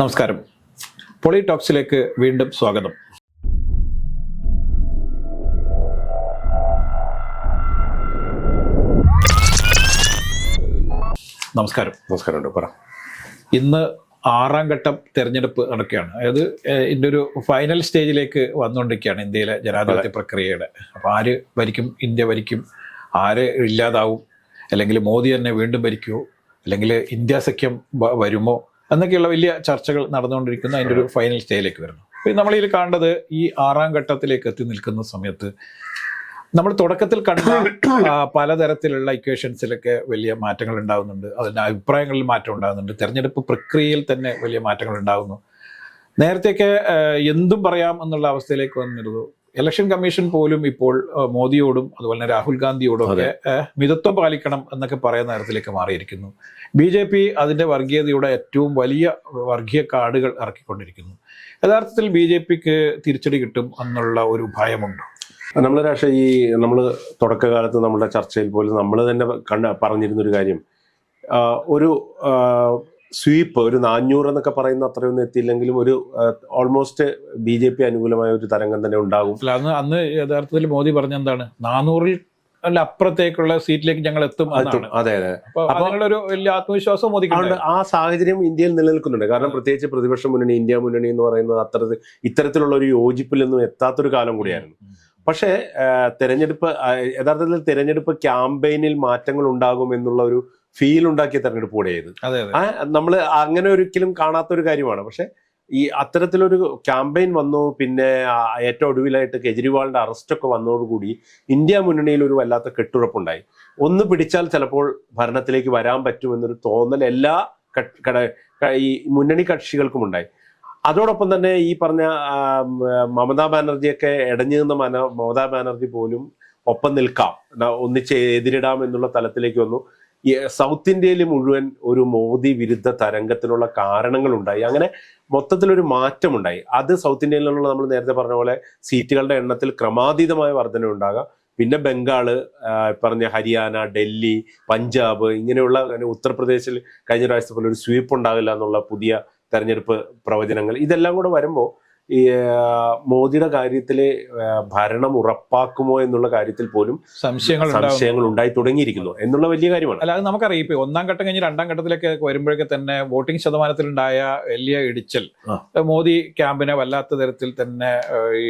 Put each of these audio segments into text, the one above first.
നമസ്കാരം. പൊളി ടോക്സിലേക്ക് വീണ്ടും സ്വാഗതം. നമസ്കാരം. നമസ്കാരം പറ ഇന്ന് ആറാം ഘട്ടം തെരഞ്ഞെടുപ്പ് നടക്കുകയാണ്. അതായത് ഇതിന്റെ ഒരു ഫൈനൽ സ്റ്റേജിലേക്ക് വന്നുകൊണ്ടിരിക്കുകയാണ് ഇന്ത്യയിലെ ജനാധിപത്യ പ്രക്രിയയുടെ. അപ്പോൾ ആര് ഭരിക്കും? ഇന്ത്യ ഭരിക്കും. ആര് ഇല്ലാതാവും? അല്ലെങ്കിൽ മോദി തന്നെ വീണ്ടും ഭരിക്കുമോ അല്ലെങ്കിൽ ഇന്ത്യ സഖ്യം വരുമോ? എന്നൊക്കെയുള്ള വലിയ ചർച്ചകൾ നടന്നുകൊണ്ടിരിക്കുന്ന അതിന്റെ ഒരു ഫൈനൽ സ്റ്റേയിലേക്ക് വരുന്നു. അപ്പോൾ നമ്മളിതിൽ കാണേണ്ടത് ഈ ആറാം ഘട്ടത്തിലേക്ക് എത്തി നിൽക്കുന്ന സമയത്ത് നമ്മൾ തുടക്കത്തിൽ കണ്ട പലതരത്തിലുള്ള ഇക്വേഷൻസിലൊക്കെ വലിയ മാറ്റങ്ങൾ ഉണ്ടാകുന്നുണ്ട് അതിന്റെ അഭിപ്രായങ്ങളിൽ മാറ്റം ഉണ്ടാകുന്നുണ്ട് തെരഞ്ഞെടുപ്പ് പ്രക്രിയയിൽ തന്നെ വലിയ മാറ്റങ്ങൾ ഉണ്ടാകുന്നു നേരത്തെയൊക്കെ എന്തും പറയാം എന്നുള്ള അവസ്ഥയിലേക്ക് വന്നിരുന്നു. ഇലക്ഷൻ കമ്മീഷൻ പോലും ഇപ്പോൾ മോദിയോടും അതുപോലെ തന്നെ രാഹുൽ ഗാന്ധിയോടും ഒക്കെ മിതത്വം പാലിക്കണം എന്നൊക്കെ പറയുന്ന തരത്തിലേക്ക് മാറിയിരിക്കുന്നു. ബി ജെ പി അതിന്റെ വർഗീയതയുടെ ഏറ്റവും വലിയ വർഗീയ കാർഡുകൾ ഇറക്കിക്കൊണ്ടിരിക്കുന്നു. യഥാർത്ഥത്തിൽ ബി ജെ പിക്ക് തിരിച്ചടി കിട്ടും എന്നുള്ള ഒരു ഭയമുണ്ട്? നമ്മൾ രാഷ്ട്ര ഈ നമ്മൾ തുടക്കകാലത്ത് നമ്മുടെ ചർച്ചയിൽ പോലും നമ്മൾ തന്നെ കണ്ട പറഞ്ഞിരുന്നൊരു കാര്യം ഒരു സ്വീപ്പ് ഒരു നാനൂറ് എന്നൊക്കെ പറയുന്ന അത്രയൊന്നും എത്തിയില്ലെങ്കിലും ഒരു ഓൾമോസ്റ്റ് ബി ജെ പി അനുകൂലമായ ഒരു തരംഗം തന്നെ ഉണ്ടാകും. അല്ല അന്ന് അന്ന് യഥാർത്ഥത്തിൽ മോദി പറഞ്ഞ എന്താണ്? നാനൂറിൽ അല്ല അപ്പുറത്തേക്കുള്ള സീറ്റിലേക്ക് ഞങ്ങൾ എത്തും അതെ അതെ. അപ്പൊ ഒരു അതിനുള്ളൊരു വലിയ ആത്മവിശ്വാസം മോദി അതുകൊണ്ട്. ആ സാഹചര്യം ഇന്ത്യയിൽ നിലനിൽക്കുന്നുണ്ട്. കാരണം പ്രത്യേകിച്ച് പ്രതിപക്ഷ മുന്നണി ഇന്ത്യ മുന്നണി എന്ന് പറയുന്നത് അത്തരത്തിൽ ഇത്തരത്തിലുള്ള ഒരു യോജിപ്പിലൊന്നും എത്താത്തൊരു കാലം കൂടിയായിരുന്നു. പക്ഷേ തെരഞ്ഞെടുപ്പ് യഥാർത്ഥത്തിൽ തെരഞ്ഞെടുപ്പ് ക്യാമ്പയിനിൽ മാറ്റങ്ങൾ ഉണ്ടാകും എന്നുള്ള ഒരു ഫീൽ ഉണ്ടാക്കിയ തെരഞ്ഞെടുപ്പ് ആ നമ്മൾ അങ്ങനെ ഒരിക്കലും കാണാത്ത ഒരു കാര്യമാണ്. പക്ഷെ ഈ അത്തരത്തിലൊരു ക്യാമ്പയിൻ വന്നു പിന്നെ ഏറ്റവും ഒടുവിലായിട്ട് കെജ്രിവാളിന്റെ അറസ്റ്റൊക്കെ വന്നതോടുകൂടി ഇന്ത്യ മുന്നണിയിൽ ഒരു വല്ലാത്ത കെട്ടുറപ്പുണ്ടായി. ഒന്ന് പിടിച്ചാൽ ചിലപ്പോൾ ഭരണത്തിലേക്ക് വരാൻ പറ്റുമെന്നൊരു തോന്നൽ എല്ലാ ഈ മുന്നണി കക്ഷികൾക്കും ഉണ്ടായി. അതോടൊപ്പം തന്നെ ഈ പറഞ്ഞ മമതാ ബാനർജിയൊക്കെ ഇടഞ്ഞു നിന്ന മന മമതാ ബാനർജി പോലും ഒപ്പം നിൽക്കാം. ഒന്നിച്ച് എതിരിടാം എന്നുള്ള തലത്തിലേക്ക് വന്നു. സൗത്ത് ഇന്ത്യയിൽ മുഴുവൻ ഒരു മോദി വിരുദ്ധ തരംഗത്തിനുള്ള കാരണങ്ങളുണ്ടായി. അങ്ങനെ മൊത്തത്തിലൊരു മാറ്റമുണ്ടായി. അത് സൗത്ത് ഇന്ത്യയിലുള്ള നമ്മൾ നേരത്തെ പറഞ്ഞ പോലെ സീറ്റുകളുടെ എണ്ണത്തിൽ ക്രമാതീതമായ വർധന ഉണ്ടാകാം. പിന്നെ ബംഗാൾ പറഞ്ഞ ഹരിയാന ഡൽഹി പഞ്ചാബ് ഇങ്ങനെയുള്ള ഉത്തർപ്രദേശിൽ കഴിഞ്ഞ പ്രാവശ്യത്തെ പോലെ ഒരു സ്വീപ്പ് ഉണ്ടാകില്ല എന്നുള്ള പുതിയ തെരഞ്ഞെടുപ്പ് പ്രവചനങ്ങൾ ഇതെല്ലാം കൂടെ വരുമ്പോൾ ഈ മോദിയുടെ കാര്യത്തിലെ ഭരണം ഉറപ്പാക്കുമോ എന്നുള്ള കാര്യത്തിൽ പോലും സംശയങ്ങൾ സംശയങ്ങൾ ഉണ്ടായി തുടങ്ങിയിരിക്കുന്നു എന്നുള്ള വലിയ കാര്യമാണ്. അല്ലാതെ നമുക്കറിയാം. ഇപ്പൊ ഒന്നാം ഘട്ടം കഴിഞ്ഞ് രണ്ടാം ഘട്ടത്തിലേക്ക് വരുമ്പോഴേക്ക് തന്നെ വോട്ടിംഗ് ശതമാനത്തിലുണ്ടായ വലിയ ഇടിച്ചൽ മോദി ക്യാമ്പിനെ വല്ലാത്ത തരത്തിൽ തന്നെ ഈ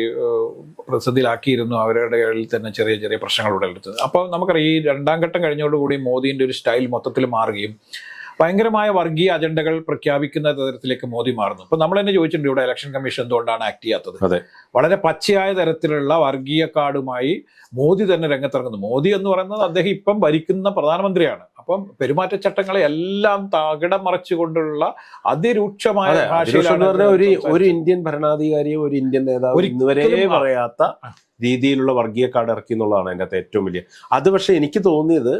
പ്രതിസന്ധിയിലാക്കിയിരുന്നു അവരുടെ ഇടയിൽ തന്നെ ചെറിയ ചെറിയ പ്രശ്നങ്ങൾ ഉടലെടുത്തത്. അപ്പോൾ നമുക്കറിയാം ഈ രണ്ടാം ഘട്ടം കഴിഞ്ഞോടുകൂടി മോദിന്റെ ഒരു സ്റ്റൈൽ മൊത്തത്തിൽ മാറുകയും ഭയങ്കരമായ വർഗീയ അജണ്ടകൾ പ്രഖ്യാപിക്കുന്ന തരത്തിലേക്ക് മോദി മാറുന്നു. ഇപ്പൊ നമ്മൾ തന്നെ ചോദിച്ചിട്ടുണ്ട് ഇവിടെ ഇലക്ഷൻ കമ്മീഷൻ എന്തുകൊണ്ടാണ് ആക്ട് ചെയ്യാത്തത്? അതെ. വളരെ പച്ചയായ തരത്തിലുള്ള വർഗീയ കാർഡുമായി മോദി തന്നെ രംഗത്തിറങ്ങുന്നു. മോദി എന്ന് പറയുന്നത് അദ്ദേഹം ഇപ്പം ഭരിക്കുന്ന പ്രധാനമന്ത്രിയാണ്. അപ്പം പെരുമാറ്റച്ചട്ടങ്ങളെ എല്ലാം തകിടം മറച്ചുകൊണ്ടുള്ള അതിരൂക്ഷമായ ഭാഷയിലാണ് ഒരു ഒരു ഇന്ത്യൻ ഭരണാധികാരിയോ ഒരു ഇന്ത്യൻ നേതാവ് ഇന്നുവരെ പറയാത്ത രീതിയിലുള്ള വർഗീയ കാർഡ് ഇറക്കി എന്നുള്ളതാണ് അതിന്റെ അകത്ത് ഏറ്റവും വലിയ അത് പക്ഷേ എനിക്ക് തോന്നിയത്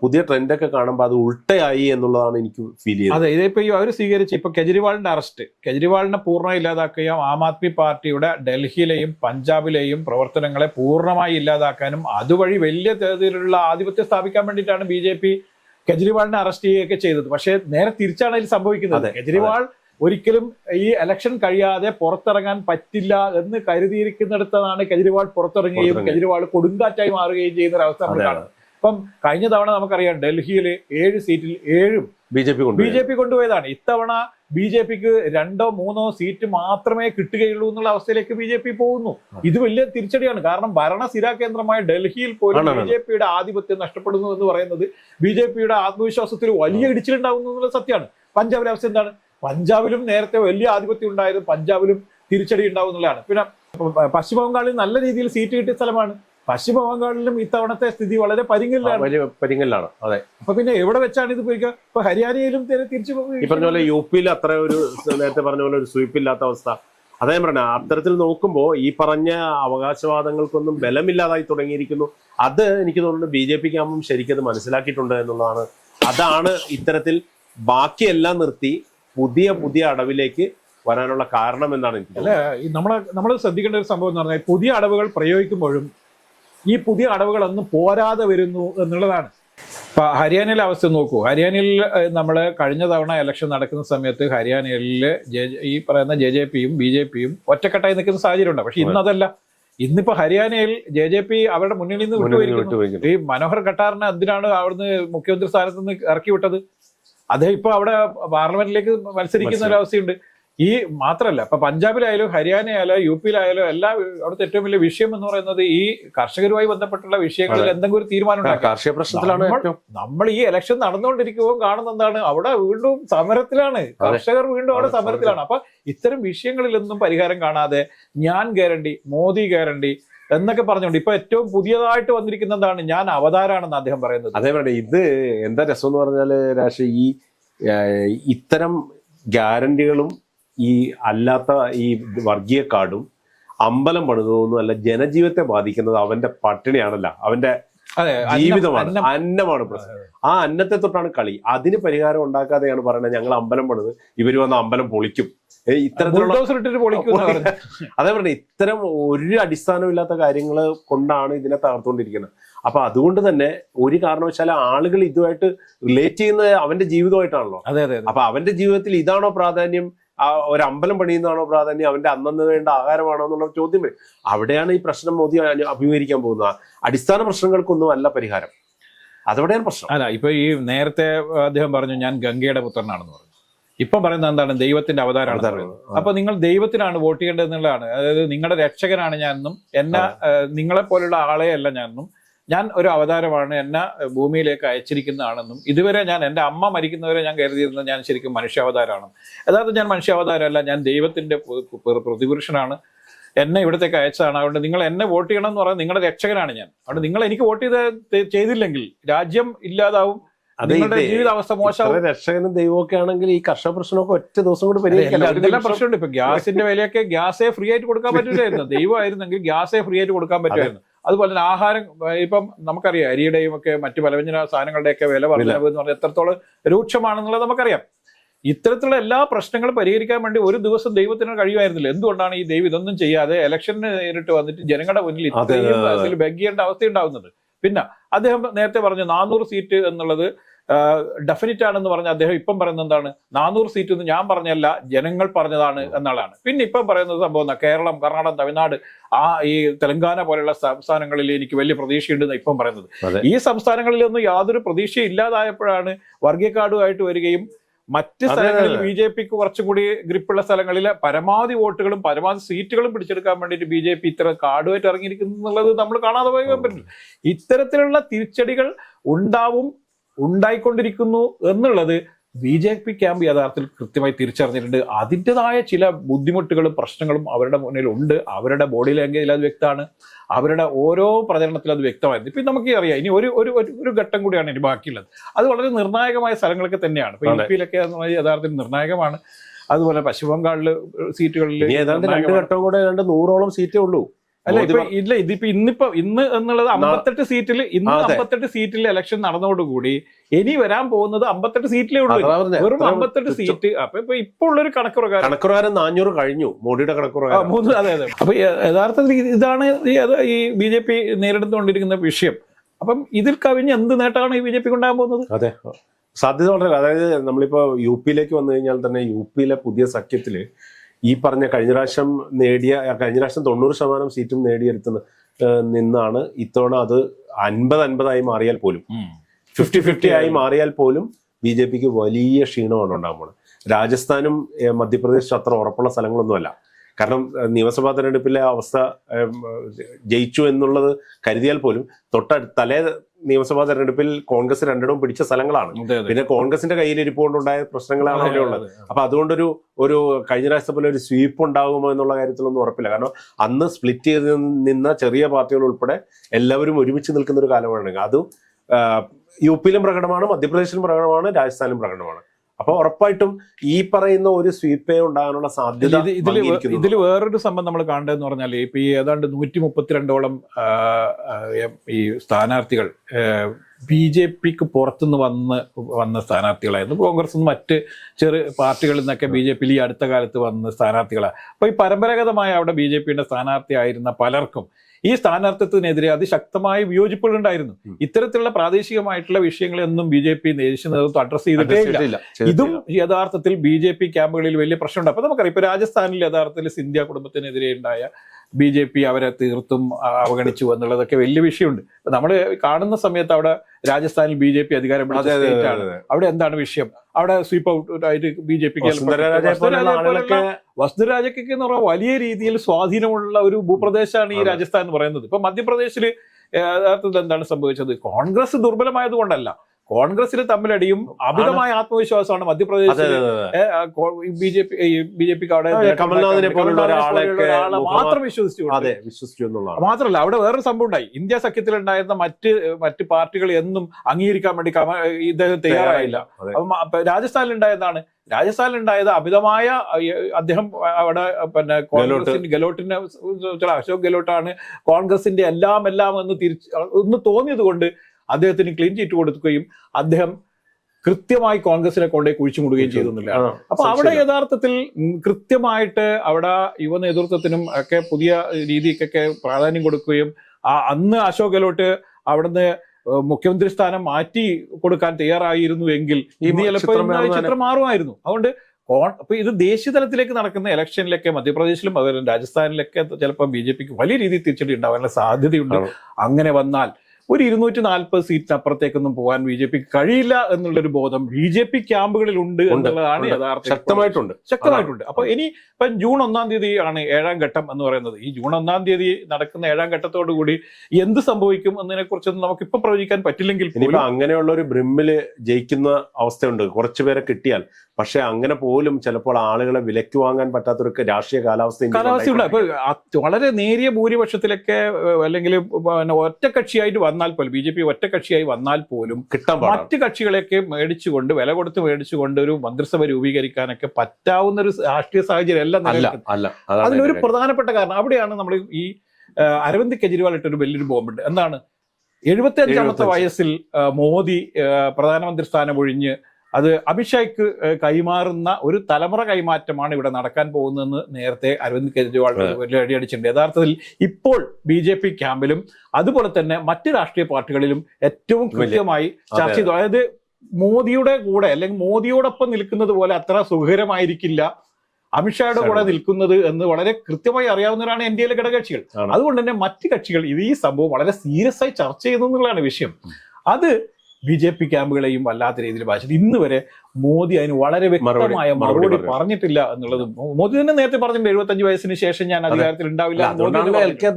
പുതിയ ട്രെൻഡൊക്കെ കാണുമ്പോൾ അത് ഉൾട്ടയായി എന്നുള്ളതാണ് എനിക്ക് ഫീൽ ചെയ്യുന്നത് അതെ ഇതിപ്പോ അവർ സ്വീകരിച്ചു ഇപ്പൊ കെജ്രിവാളിന്റെ അറസ്റ്റ് കെജ്രിവാളിനെ പൂർണമായി ഇല്ലാതാക്കുകയും ആം ആദ്മി പാർട്ടിയുടെ ഡൽഹിയിലെയും പഞ്ചാബിലെയും പ്രവർത്തനങ്ങളെ പൂർണമായി ഇല്ലാതാക്കാനും അതുവഴി വലിയ തരത്തിലുള്ള ആധിപത്യം സ്ഥാപിക്കാൻ വേണ്ടിയിട്ടാണ് ബി ജെ പി കെജ്രിവാളിനെ അറസ്റ്റ് ചെയ്യുകയൊക്കെ ചെയ്തത്. പക്ഷേ നേരെ തിരിച്ചാണ് ഇതിൽ സംഭവിക്കുന്നത്. കെജ്രിവാൾ ഒരിക്കലും ഈ ഇലക്ഷൻ കഴിയാതെ പുറത്തിറങ്ങാൻ പറ്റില്ല എന്ന് കരുതിയിരിക്കുന്നിടത്താണ് കെജ്രിവാൾ പുറത്തിറങ്ങുകയും പുറത്തിറങ്ങി. കെജ്രിവാൾ കൊടുങ്കാറ്റായി മാറുകയും ചെയ്യുന്ന ഒരു അവസ്ഥ നമ്മൾ കാണുന്നത്. ഇപ്പം കഴിഞ്ഞ തവണ നമുക്കറിയാം ഡൽഹിയിലെ ഏഴ് സീറ്റിൽ ഏഴും B J P B J P കൊണ്ടുപോയതാണ്. ഇത്തവണ ബി ജെ പിക്ക് രണ്ടോ മൂന്നോ സീറ്റ് മാത്രമേ കിട്ടുകയുള്ളൂ എന്നുള്ള അവസ്ഥയിലേക്ക് ബി ജെ പി പോകുന്നു. ഇത് വലിയ തിരിച്ചടിയാണ്. കാരണം ഭരണ കേന്ദ്രമായ ഡൽഹിയിൽ പോലും ബി ജെ പിയുടെ ആധിപത്യം നഷ്ടപ്പെടുന്നു എന്ന് പറയുന്നത് ബി ജെ പിയുടെ ആത്മവിശ്വാസത്തിൽ വലിയ ഇടിച്ചിലുണ്ടാകുന്നു എന്നുള്ള സത്യമാണ്. പഞ്ചാബിലെ അവസ്ഥ എന്താണ്? പഞ്ചാബിലും നേരത്തെ വലിയ ആധിപത്യം ഉണ്ടായത് പഞ്ചാബിലും തിരിച്ചടി ഉണ്ടാവും എന്നുള്ളതാണ് പിന്നെ പശ്ചിമ ബംഗാളിൽ നല്ല രീതിയിൽ സീറ്റ് കിട്ടിയ സ്ഥലമാണ് പശ്ചിമ ബംഗാളിലും ഇത്തവണത്തെ സ്ഥിതി വളരെ പരിങ്ങിലാണ്. വലിയ പരിങ്ങലാണ്. അതെ. അപ്പൊ പിന്നെ എവിടെ വെച്ചാണ് ഇത് പോയിക്കുക ഇപ്പൊ ഹരിയാനയിലും തിരിച്ചു ഈ പറഞ്ഞ പോലെ യു പിയിൽ അത്ര ഒരു നേരത്തെ പറഞ്ഞ പോലെ ഒരു സ്വീപ്പ് ഇല്ലാത്ത അവസ്ഥ. അതേ പറഞ്ഞ അത്തരത്തിൽ നോക്കുമ്പോൾ ഈ പറഞ്ഞ അവകാശവാദങ്ങൾക്കൊന്നും ബലമില്ലാതായി തുടങ്ങിയിരിക്കുന്നു. അത് എനിക്ക് തോന്നുന്നു ബി ജെ പിക്ക് ആകുമ്പം ശരിക്കും അത് മനസ്സിലാക്കിയിട്ടുണ്ട് എന്നുള്ളതാണ്. അതാണ് ഇത്തരത്തിൽ ബാക്കിയെല്ലാം നിർത്തി പുതിയ പുതിയ അടവിലേക്ക് വരാനുള്ള കാരണം എന്നാണ് എനിക്ക് അല്ല നമ്മളെ നമ്മൾ ശ്രദ്ധിക്കേണ്ട ഒരു സംഭവം എന്ന് പറഞ്ഞാൽ പുതിയ അടവുകൾ പ്രയോഗിക്കുമ്പോഴും ഈ പുതിയ അടവുകളൊന്നും പോരാതെ വരുന്നു എന്നുള്ളതാണ്. ഇപ്പൊ ഹരിയാനയിലെ അവസ്ഥ നോക്കൂ. ഹരിയാനയിൽ നമ്മൾ കഴിഞ്ഞ തവണ ഇലക്ഷൻ നടക്കുന്ന സമയത്ത് ഹരിയാനയിൽ ഈ പറയുന്ന ജെ ജെ പിയും ബി ജെ പിയും ഒറ്റക്കെട്ടായി നിൽക്കുന്ന സാഹചര്യം ഉണ്ട് പക്ഷെ ഇന്നതല്ല. ഇന്നിപ്പോ ഹരിയാനയിൽ ജെ ജെ പി അവരുടെ മുന്നിൽ നിന്ന് വിട്ടുപോയിരിക്കുന്നു. ഈ മനോഹർ ഖട്ടാറിനെ എന്തിനാണ് അവിടുന്ന് മുഖ്യമന്ത്രി സ്ഥാനത്ത് നിന്ന് ഇറക്കി വിട്ടത് അദ്ദേഹം ഇപ്പൊ അവിടെ പാർലമെന്റിലേക്ക് മത്സരിക്കുന്ന ഒരു അവസ്ഥയുണ്ട് ഈ മാത്രല്ല ഇപ്പൊ പഞ്ചാബിലായാലും ഹരിയാനയായാലും യു പിയിലായാലും എല്ലാ അവിടുത്തെ ഏറ്റവും വലിയ വിഷയം എന്ന് പറയുന്നത് ഈ കർഷകരുമായി ബന്ധപ്പെട്ടുള്ള വിഷയങ്ങളിൽ എന്തെങ്കിലും ഒരു തീരുമാനം കാർഷിക പ്രശ്നത്തിലാണ് നമ്മൾ- ഈ ഇലക്ഷൻ നടന്നുകൊണ്ടിരിക്കുമ്പോൾ കാണുന്ന എന്താണ്? അവിടെ വീണ്ടും സമരത്തിലാണ്. കർഷകർ വീണ്ടും അവിടെ സമരത്തിലാണ്. അപ്പൊ ഇത്തരം വിഷയങ്ങളിലൊന്നും പരിഹാരം കാണാതെ ഞാൻ ഗ്യാരണ്ടി മോദി ഗ്യാരണ്ടി എന്നൊക്കെ പറഞ്ഞുകൊണ്ട് ഇപ്പൊ ഏറ്റവും പുതിയതായിട്ട് വന്നിരിക്കുന്ന എന്താണ്? ഞാൻ അവതാരാണെന്ന് അദ്ദേഹം പറയുന്നത്. അതേ പറയുന്നത് ഇത് എന്താ രസം എന്ന് പറഞ്ഞാൽ രാഷ്ട്രീയ ഈ ഇത്തരം ഗ്യാരണ്ടികളും ഈ അല്ലാത്ത ഈ വർഗീയ കാർഡും അമ്പലം പണിതൊന്നും അല്ല ജനജീവിതത്തെ ബാധിക്കുന്നത് അവന്റെ പട്ടിണിയാണല്ല അവന്റെ ജീവിതമാണ് അന്നമാണ് പ്രശ്നം. ആ അന്നത്തെ തൊട്ടാണ് കളി. അതിന് പരിഹാരം ഉണ്ടാക്കാതെയാണ് പറയുന്നത് ഞങ്ങൾ അമ്പലം പണിത് ഇവർ വന്ന അമ്പലം പൊളിക്കും. ഇത്തരത്തിലുള്ള അതേ പറഞ്ഞ ഇത്തരം ഒരു അടിസ്ഥാനമില്ലാത്ത കാര്യങ്ങൾ കൊണ്ടാണ് ഇതിനെ തകർത്തുകൊണ്ടിരിക്കുന്നത്. അപ്പൊ അതുകൊണ്ട് തന്നെ ഒരു കാരണവശാലും ആളുകൾ ഇതുമായിട്ട് റിലേറ്റ് ചെയ്യുന്നത് അവന്റെ ജീവിതമായിട്ടാണല്ലോ അതെ അതെ അതെ. അപ്പൊ അവന്റെ ജീവിതത്തിൽ ഇതാണോ പ്രാധാന്യം? ആ ഒരു അമ്പലം പണിയുന്നതാണോ പ്രാധാന്യം? അവന്റെ അന്നന്ന് വേണ്ട ആഹാരമാണോ എന്നുള്ള ചോദ്യം വരും. അവിടെയാണ് ഈ പ്രശ്നം മോദി അഭിമുഖീകരിക്കാൻ പോകുന്നത്. അടിസ്ഥാന പ്രശ്നങ്ങൾക്കൊന്നും അല്ല പരിഹാരം. അതവിടെയാണ് പ്രശ്നം. അല്ല ഇപ്പൊ ഈ നേരത്തെ അദ്ദേഹം പറഞ്ഞു ഞാൻ ഗംഗയുടെ പുത്രനാണെന്ന് പറഞ്ഞു. ഇപ്പം പറയുന്നത് എന്താണ്? ദൈവത്തിന്റെ അവതാരമാണ്. അപ്പൊ നിങ്ങൾ ദൈവത്തിനാണ് വോട്ട് ചെയ്യേണ്ടത് എന്നുള്ളതാണ് അതായത് നിങ്ങളുടെ രക്ഷകനാണ് ഞാനെന്നും എന്നെ നിങ്ങളെ പോലുള്ള ആളെയല്ല ഞാനെന്നും ഞാൻ ഒരു അവതാരമാണ് എന്നെ ഭൂമിയിലേക്ക് അയച്ചിരിക്കുന്നതാണെന്നും ഇതുവരെ ഞാൻ എന്റെ അമ്മ മരിക്കുന്നവരെ ഞാൻ കരുതിയിരുന്നത് ഞാൻ ശരിക്കും മനുഷ്യാവതാരമാണ്. യഥാർത്ഥം ഞാൻ മനുഷ്യാവതാരമല്ല ഞാൻ പു- പ്രതിപുരുഷനാണ്. എന്നെ ഇവിടത്തേക്ക് അയച്ചതാണ്. അതുകൊണ്ട് നിങ്ങൾ എന്നെ വോട്ട് ചെയ്യണം എന്ന് പറഞ്ഞാൽ നിങ്ങളുടെ രക്ഷകനാണ് ഞാൻ. അതുകൊണ്ട് നിങ്ങൾ എനിക്ക് വോട്ട് ചെയ്ത് ചെയ്തില്ലെങ്കിൽ രാജ്യം ഇല്ലാതാവും. ജീവിതാവസ്ഥ രക്ഷകനും ദൈവമൊക്കെ ആണെങ്കിൽ ഈ കർഷക പ്രശ്നമൊക്കെ ഒറ്റ ദിവസം കൂടി പരിഹരിക്കാൻ പ്രശ്നമുണ്ട്. ഇപ്പൊ ഗ്യാസിന്റെ വിലയൊക്കെ ഗ്യാസേ ഫ്രീ ആയിട്ട് കൊടുക്കാൻ പറ്റില്ലായിരുന്നു ദൈവമായിരുന്നെങ്കിൽ ഗ്യാസേ ഫ്രീ ആയിട്ട് കൊടുക്കാൻ പറ്റുമായിരുന്നു. അതുപോലെ തന്നെ ആഹാരം ഇപ്പം നമുക്കറിയാം അരിയുടെയും ഒക്കെ മറ്റു പലവ്യഞ്ജന സാധനങ്ങളുടെയൊക്കെ വില വർധനവ് എന്ന് പറഞ്ഞാൽ എത്രത്തോളം രൂക്ഷമാണെന്നുള്ളത് നമുക്കറിയാം. ഇത്തരത്തിലുള്ള എല്ലാ പ്രശ്നങ്ങളും പരിഹരിക്കാൻ വേണ്ടി ഒരു ദിവസം ദൈവത്തിന് കഴിയുമായിരുന്നില്ല. എന്തുകൊണ്ടാണ് ഈ ദൈവം ഇതൊന്നും ചെയ്യാതെ ഇലക്ഷന് നേരിട്ട് വന്നിട്ട് ജനങ്ങളുടെ മുന്നിൽ ഇത്രയും അതെ, അതെ. ബെഗ് ചെയ്യേണ്ട അവസ്ഥ ഉണ്ടാവുന്നത് പിന്നെ അദ്ദേഹം നേരത്തെ പറഞ്ഞു നാനൂറ് സീറ്റ് എന്നുള്ളത് ഡെഫിനിറ്റ് ആണെന്ന് പറഞ്ഞ അദ്ദേഹം ഇപ്പം പറയുന്നത് എന്താണ്? നാനൂറ് സീറ്റ് എന്ന് ഞാൻ പറഞ്ഞല്ല ജനങ്ങൾ പറഞ്ഞതാണ് എന്നാണ് പിന്നെ ഇപ്പം പറയുന്നത് സംഭവം കേരളം കർണാടക തമിഴ്നാട് ആ ഈ തെലങ്കാന പോലെയുള്ള സംസ്ഥാനങ്ങളിൽ എനിക്ക് വലിയ പ്രതീക്ഷയുണ്ടെന്ന് ഇപ്പം പറയുന്നത്. ഈ സംസ്ഥാനങ്ങളിലൊന്നും യാതൊരു പ്രതീക്ഷയും ഇല്ലാതായപ്പോഴാണ് വർഗീയ കാർഡുമായിട്ട് വരികയും മറ്റ് സ്ഥലങ്ങളിൽ. ബി ജെ പിക്ക് കുറച്ചും കൂടി ഗ്രിപ്പുള്ള സ്ഥലങ്ങളിലെ പരമാവധി വോട്ടുകളും പരമാവധി സീറ്റുകളും പിടിച്ചെടുക്കാൻ വേണ്ടിയിട്ട് ബി ജെ പി ഇത്ര കാർഡുമായിട്ട് ഇറങ്ങിയിരിക്കുന്നു എന്നുള്ളത് നമ്മൾ കാണാതെ പോകാൻ പറ്റില്ല ഇത്തരത്തിലുള്ള തിരിച്ചടികൾ ഉണ്ടാവും ഉണ്ടായിക്കൊണ്ടിരിക്കുന്നു എന്നുള്ളത് ബി ജെ പി ക്യാമ്പ് യഥാർത്ഥത്തിൽ കൃത്യമായി തിരിച്ചറിഞ്ഞിട്ടുണ്ട്. അതിന്റെതായ ചില ബുദ്ധിമുട്ടുകളും പ്രശ്നങ്ങളും അവരുടെ മുന്നിൽ ഉണ്ട്. അവരുടെ ബോഡി ലാംഗ്വേജിൽ അത് വ്യക്തമാണ്. അവരുടെ ഓരോ പ്രചരണത്തിൽ അത് വ്യക്തമായിരുന്നു. ഇപ്പം നമുക്ക് അറിയാം. ഇനി ഒരു ഒരു ഒരു- ഘട്ടം കൂടിയാണ് ഇനി ബാക്കിയുള്ളത്. അത് വളരെ നിർണായകമായ സ്ഥലങ്ങളൊക്കെ തന്നെയാണ്. ഇപ്പം അതെ. പിയിലൊക്കെ യഥാർത്ഥത്തിൽ നിർണായകമാണ്. അതുപോലെ പശ്ചിമ ബംഗാളിൽ സീറ്റുകളിൽ ഏതാണ്ട് രണ്ട് ഘട്ടം കൂടെ ഏതാണ്ട് നൂറോളം സീറ്റേ ഉള്ളൂ. അല്ല ഇപ്പൊ ഇല്ല ഇതിപ്പോ ഇന്നിപ്പോ ഇന്ന് എന്നുള്ളത് അമ്പത്തെട്ട് സീറ്റിൽ ഇന്ന്. അമ്പത്തെട്ട് സീറ്റിൽ ഇലക്ഷൻ നടന്നതോടുകൂടി ഇനി വരാൻ പോകുന്നത് അമ്പത്തെട്ട് സീറ്റിലേ ഉള്ളൂ. വെറും അമ്പത്തെട്ട്. സീറ്റ്. അപ്പൊ ഇപ്പൊ ഇപ്പൊ ഉള്ളൊരു കണക്കുറക്കാരൻ കണക്കുപ്രകാരം നാനൂറ് കഴിഞ്ഞു. മോഡിയുടെ ആ, കണക്കുപ്രകാരം മൂന്ന് അതെ അതെ. അപ്പൊ യഥാർത്ഥത്തിൽ ഇതാണ് ഈ ബി ജെ പി നേരിടുന്നുകൊണ്ടിരിക്കുന്ന വിഷയം. അപ്പം ഇതിൽ കവിഞ്ഞ് എന്ത് നേട്ടമാണ് ഈ ബി ജെ പിക്ക് ഉണ്ടാകാൻ പോകുന്നത്? അതെ. സാധ്യത വളരെ അതായത് നമ്മളിപ്പോ യു പിയിലേക്ക് വന്നു കഴിഞ്ഞാൽ തന്നെ യു പിയിലെ പുതിയ സഖ്യത്തിൽ ഈ പറഞ്ഞ കഴിഞ്ഞ പ്രാവശ്യം നേടിയ കഴിഞ്ഞ പ്രാവശ്യം തൊണ്ണൂറ് ശതമാനം സീറ്റും നേടിയെടുത്തുന്ന നിന്നാണ് ഇത്തവണ അത് അൻപത് അൻപതായി മാറിയാൽ പോലും. ഫിഫ്റ്റി ഫിഫ്റ്റി ആയി മാറിയാൽ പോലും ബി ജെ പിക്ക് വലിയ ക്ഷീണമാണ് ഉണ്ടാകാൻ പോകുന്നത് രാജസ്ഥാനും മധ്യപ്രദേശ് അത്ര ഉറപ്പുള്ള സ്ഥലങ്ങളൊന്നുമല്ല. കാരണം നിയമസഭാ തെരഞ്ഞെടുപ്പിലെ അവസ്ഥ ജയിച്ചു എന്നുള്ളത് കരുതിയാൽ പോലും തൊട്ട തലേ നിയമസഭാ തെരഞ്ഞെടുപ്പിൽ കോൺഗ്രസ് രണ്ടിടവും പിടിച്ച സ്ഥലങ്ങളാണ്. പിന്നെ കോൺഗ്രസിന്റെ കയ്യിൽ ഇരിപ്പുകൊണ്ടുണ്ടായ പ്രശ്നങ്ങളാണ് അവിടെ ഉള്ളത് അപ്പൊ അതുകൊണ്ടൊരു ഒരു കഴിഞ്ഞ പ്രാവശ്യത്തെ പോലെ ഒരു സ്വീപ്പ് ഉണ്ടാകുമോ എന്നുള്ള കാര്യത്തിലൊന്നും ഉറപ്പില്ല. കാരണം അന്ന് സ്പ്ലിറ്റ് ചെയ്ത് നിന്ന ചെറിയ പാർട്ടികൾ ഉൾപ്പെടെ എല്ലാവരും ഒരുമിച്ച് നിൽക്കുന്ന ഒരു കാലമാണ് അതും യു പിയിലും പ്രകടമാണ് മധ്യപ്രദേശിലും പ്രകടമാണ് രാജസ്ഥാനിലും പ്രകടമാണ്. അപ്പൊ ഉറപ്പായിട്ടും ഈ പറയുന്ന ഒരു സ്വീപ്പേ ഉണ്ടാകാനുള്ള സാധ്യത ഇതിൽ. ഇതിൽ വേറൊരു സംഭവം നമ്മൾ കാണേണ്ടതെന്ന് പറഞ്ഞാൽ ഇപ്പൊ ഈ ഏതാണ്ട് നൂറ്റി മുപ്പത്തിരണ്ടോളം ഈ സ്ഥാനാർത്ഥികൾ ബി ജെ പിക്ക് പുറത്തുനിന്ന് വന്ന് വന്ന സ്ഥാനാർത്ഥികളായിരുന്നു കോൺഗ്രസ് നിന്ന് മറ്റ് ചെറു പാർട്ടികളിൽ നിന്നൊക്കെ ബി ജെ പിയിൽ ഈ അടുത്ത കാലത്ത് വന്ന സ്ഥാനാർത്ഥികളാണ് അപ്പോൾ ഈ പരമ്പരാഗതമായ അവിടെ ബി ജെ പിയുടെ സ്ഥാനാർത്ഥിയായിരുന്ന പലർക്കും ഈ സ്ഥാനാർത്ഥിത്വത്തിനെതിരെ അതിശക്തമായ വിയോജിപ്പുകളുണ്ടായിരുന്നു. ഉണ്ടായിരുന്നു ഇത്തരത്തിലുള്ള പ്രാദേശികമായിട്ടുള്ള വിഷയങ്ങളൊന്നും ബി ജെ പി ദേശീയ നേതൃത്വം അഡ്രസ് ചെയ്തിട്ടില്ല. ഇതും യഥാർത്ഥത്തിൽ ബി ജെ പി ക്യാമ്പുകളിൽ വലിയ പ്രശ്നമുണ്ട്. അപ്പൊ നമുക്കറിയാം ഇപ്പൊ രാജസ്ഥാനിൽ യഥാർത്ഥത്തിൽ സിന്ധ്യ കുടുംബത്തിനെതിരെ ഉണ്ടായ ബി ജെ പി അവരെ തീർത്തും അവഗണിച്ചു എന്നുള്ളതൊക്കെ വലിയ വിഷയമുണ്ട്. നമ്മൾ കാണുന്ന സമയത്ത് അവിടെ രാജസ്ഥാനിൽ ബി ജെ പി അധികാരം അവിടെ എന്താണ് വിഷയം? അവിടെ സ്വീപ്പ് ഔട്ട് ആയിട്ട് ബി ജെ പിക്ക് വസ്തുരാജയ്ക്കൊക്കെ എന്ന് പറഞ്ഞാൽ വലിയ രീതിയിൽ സ്വാധീനമുള്ള ഒരു ഭൂപ്രദേശമാണ് ഈ രാജസ്ഥാൻ എന്ന് പറയുന്നത്. ഇപ്പൊ മധ്യപ്രദേശിൽ യഥാർത്ഥത്തിൽ എന്താണ് സംഭവിച്ചത്? കോൺഗ്രസ് ദുർബലമായത് കൊണ്ടല്ല കോൺഗ്രസിൽ തമ്മിലടിയും അമിതമായ ആത്മവിശ്വാസമാണ് മധ്യപ്രദേശ് മധ്യപ്രദേശിൽ B J P B J പിക്ക് അവിടെ കമൽനാഥിനെ പോലുള്ള ഒരാളെ മാത്രം വിശ്വസിച്ചു അതെ വിശ്വസിച്ചു എന്നുള്ളതാണ്. മാത്രമല്ല അവിടെ വേറൊരു സംഭവം ഉണ്ടായി. ഇന്ത്യ സഖ്യത്തിൽ ഉണ്ടായിരുന്ന മറ്റ് മറ്റ് പാർട്ടികൾ എന്നും അംഗീകരിക്കാൻ വേണ്ടി ഇദ്ദേഹം തയ്യാറായില്ല. രാജസ്ഥാനിൽ ഉണ്ടായതാണ് രാജസ്ഥാനിൽ ഉണ്ടായത് അമിതമായ അദ്ദേഹം അവിടെ പിന്നെ കോൺഗ്രസിന്റെ ഗെലോട്ടിന്റെ അശോക് ഗെലോട്ടാണ് കോൺഗ്രസിന്റെ എല്ലാം എല്ലാം എന്ന് തിരിച്ച് ഒന്ന് തോന്നിയത് കൊണ്ട് അദ്ദേഹത്തിന് ക്ലീൻ ചീറ്റ് കൊടുക്കുകയും അദ്ദേഹം കൃത്യമായി കോൺഗ്രസിനെ കൊണ്ടേ കുഴിച്ചു മുടുകയും ചെയ്തു എന്നുള്ളതാണ് ആ, അപ്പൊ അവിടെ യഥാർത്ഥത്തിൽ കൃത്യമായിട്ട് അവിടെ യുവ നേതൃത്വത്തിനും ഒക്കെ പുതിയ രീതിക്കൊക്കെ പ്രാധാന്യം കൊടുക്കുകയും ആ അന്ന് അശോക് ഗെഹ്ലോട്ട് അവിടുന്ന് മുഖ്യമന്ത്രി സ്ഥാനം മാറ്റി കൊടുക്കാൻ തയ്യാറായിരുന്നു എങ്കിൽ ഇന്ന് ചിലപ്പോൾ ചിത്രം മാറുമായിരുന്നു. അതുകൊണ്ട് കോൺ- അപ്പൊ ഇത് ദേശീയ തലത്തിലേക്ക് നടക്കുന്ന ഇലക്ഷനിലൊക്കെ മധ്യപ്രദേശിലും അതുപോലെ രാജസ്ഥാനിലൊക്കെ ചിലപ്പോൾ ബി ജെ പിക്ക് വലിയ രീതിയിൽ തിരിച്ചടി ഉണ്ടാവാനുള്ള സാധ്യതയുണ്ട്. അങ്ങനെ വന്നാൽ ഒരു ഇരുന്നൂറ്റി നാൽപ്പത് സീറ്റിന് അപ്പുറത്തേക്കൊന്നും പോകാൻ ബി ജെ പിക്ക് കഴിയില്ല എന്നുള്ളൊരു ബോധം ബി ജെ പി ക്യാമ്പുകളിൽ ഉണ്ട് എന്നുള്ളതാണ് യഥാർത്ഥം ശക്തമായിട്ടുണ്ട്. ശക്തമായിട്ടുണ്ട്. അപ്പൊ ഇനി ഇപ്പൊ ജൂൺ ഒന്നാം തീയതി ആണ് ഏഴാം ഘട്ടം എന്ന് പറയുന്നത്. ഈ ജൂൺ ഒന്നാം തീയതി നടക്കുന്ന ഏഴാം ഘട്ടത്തോടുകൂടി എന്ത് സംഭവിക്കും എന്നതിനെ കുറിച്ചൊന്നും നമുക്ക് ഇപ്പൊ പ്രവചിക്കാൻ പറ്റില്ലെങ്കിൽ അങ്ങനെയുള്ള ഒരു ബ്രിമ്മിൽ ജയിക്കുന്ന അവസ്ഥയുണ്ട്. കുറച്ചുപേരെ കിട്ടിയാൽ. പക്ഷെ അങ്ങനെ പോലും ചിലപ്പോൾ ആളുകളെ വിലക്ക് വാങ്ങാൻ പറ്റാത്തൊരു രാഷ്ട്രീയ കാലാവസ്ഥ കാലാവസ്ഥയുണ്ട്. വളരെ നേരിയ ഭൂരിപക്ഷത്തിലൊക്കെ അല്ലെങ്കിൽ ഒറ്റക്കക്ഷിയായിട്ട് വന്നാൽ പോലും ബി ജെ പി ഒറ്റക്കക്ഷിയായി വന്നാൽ പോലും കിട്ടാൻ മറ്റ് കക്ഷികളെയൊക്കെ മേടിച്ചുകൊണ്ട് വില കൊടുത്ത് മേടിച്ചുകൊണ്ട് ഒരു മന്ത്രിസഭ രൂപീകരിക്കാനൊക്കെ പറ്റാവുന്ന ഒരു രാഷ്ട്രീയ സാഹചര്യം അല്ല അതിലൊരു പ്രധാനപ്പെട്ട കാരണം അവിടെയാണ് നമ്മൾ ഈ അരവിന്ദ് കെജ്രിവാൾ ഇട്ടൊരു വലിയൊരു ബോംബുണ്ട്. എന്താണ്? എഴുപത്തി അഞ്ചാമത്തെ 75. വയസ്സിൽ മോദി പ്രധാനമന്ത്രി സ്ഥാനം ഒഴിഞ്ഞ് അത് അഭിഷേക് കൈമാറുന്ന ഒരു തലമുറ കൈമാറ്റമാണ് ഇവിടെ നടക്കാൻ പോകുന്നതെന്ന് നേരത്തെ അരവിന്ദ് കെജ്രിവാൾ അടിയടിച്ചിട്ടുണ്ട് യഥാർത്ഥത്തിൽ ഇപ്പോൾ ബി ജെ പി ക്യാമ്പിലും അതുപോലെ തന്നെ മറ്റ് രാഷ്ട്രീയ പാർട്ടികളിലും ഏറ്റവും കൃത്യമായി ചർച്ച. ചെയ്തു. അതായത് മോദിയുടെ കൂടെ അല്ലെങ്കിൽ മോദിയോടൊപ്പം നിൽക്കുന്നത് പോലെ അത്ര സുഖകരമായിരിക്കില്ല. അമിത്ഷായുടെ കൂടെ നിൽക്കുന്നത് എന്ന് വളരെ കൃത്യമായി അറിയാവുന്നവരാണ് എൻ ഡി എയിലെ ഘടകകക്ഷികൾ. അതുകൊണ്ട് തന്നെ മറ്റ് കക്ഷികൾ ഇത് ഈ സംഭവം വളരെ സീരിയസ് ആയി ചർച്ച ചെയ്യുന്നു എന്നുള്ളതാണ് വിഷയം. അത് ബി ജെ പി ക്യാമ്പുകളെയും വല്ലാത്ത രീതിയിൽ ബാധിച്ചത് ഇന്ന് വരെ മോദി അതിന് വളരെ വ്യക്തമായ മറുപടി പറഞ്ഞിട്ടില്ല എന്നുള്ളത് മോദി തന്നെ നേരത്തെ പറഞ്ഞിട്ടുണ്ട് എഴുപത്തഞ്ച് വയസ്സിന് ശേഷം ഞാൻ അധികാരത്തിൽ ഉണ്ടാവില്ല എൽ കെ.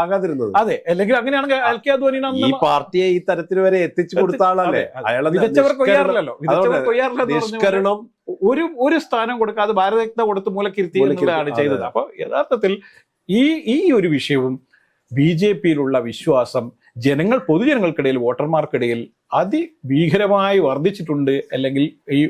ആകാതിരുന്നത്. അതെ അല്ലെങ്കിൽ അങ്ങനെയാണെങ്കിൽ എൽ കെ അദ്വാനിന് ഈ പാർട്ടിയെ ഈ തരത്തിൽ വരെ എത്തിച്ചു കൊടുത്ത ആളല്ലേ? വിതച്ചവർ കൊയ്യാറില്ലല്ലോ. വിതച്ചവർ കൊയ്യാറില്ല ഒരു ഒരു സ്ഥാനം കൊടുക്കാതെ ഭാരതരത്ന കൊടുത്ത് മൂലക്കിരുത്തി എന്നുള്ളതാണ് ചെയ്തത്. അപ്പൊ യഥാർത്ഥത്തിൽ ഈ ഈ ഒരു വിഷയവും ബി ജെ പിയിലുള്ള വിശ്വാസം ജനങ്ങൾ പൊതുജനങ്ങൾക്കിടയിൽ വോട്ടർമാർക്കിടയിൽ അതിഭീകരമായി വർദ്ധിച്ചിട്ടുണ്ട് അല്ലെങ്കിൽ ഈ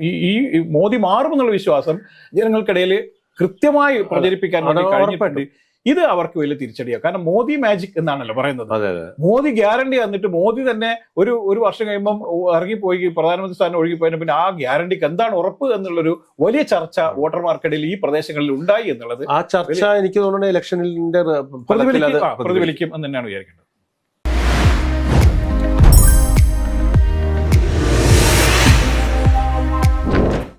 ഈ- മോദി മാറുമെന്നുള്ള വിശ്വാസം ജനങ്ങൾക്കിടയിൽ കൃത്യമായി പ്രചരിപ്പിക്കാൻ വേണ്ടി കഴിഞ്ഞിട്ടുണ്ട്. ഇത് അവർക്ക് വലിയ തിരിച്ചടിയാണ് കാരണം മോദി മാജിക് എന്നാണല്ലോ പറയുന്നത്. മോദി ഗ്യാരണ്ടി തന്നിട്ട് മോദി തന്നെ ഒരു ഒരു വർഷം കഴിയുമ്പം ഇറങ്ങിപ്പോയി പ്രധാനമന്ത്രി സ്ഥാനം ഒഴുകിപ്പോയതിന് പിന്നെ ആ ഗ്യാരണ്ടിക്ക് എന്താണ് ഉറപ്പ് എന്നുള്ളൊരു വലിയ ചർച്ച വോട്ടർമാർക്കിടയിൽ ഈ പ്രദേശങ്ങളിൽ ഉണ്ടായി എന്നുള്ളത് ആ ചർച്ച എനിക്ക് തോന്നുന്നത് പ്രതിഫലിക്കും പ്രതിഫലിക്കും. എന്ന് തന്നെയാണ് വിചാരിക്കേണ്ടത്.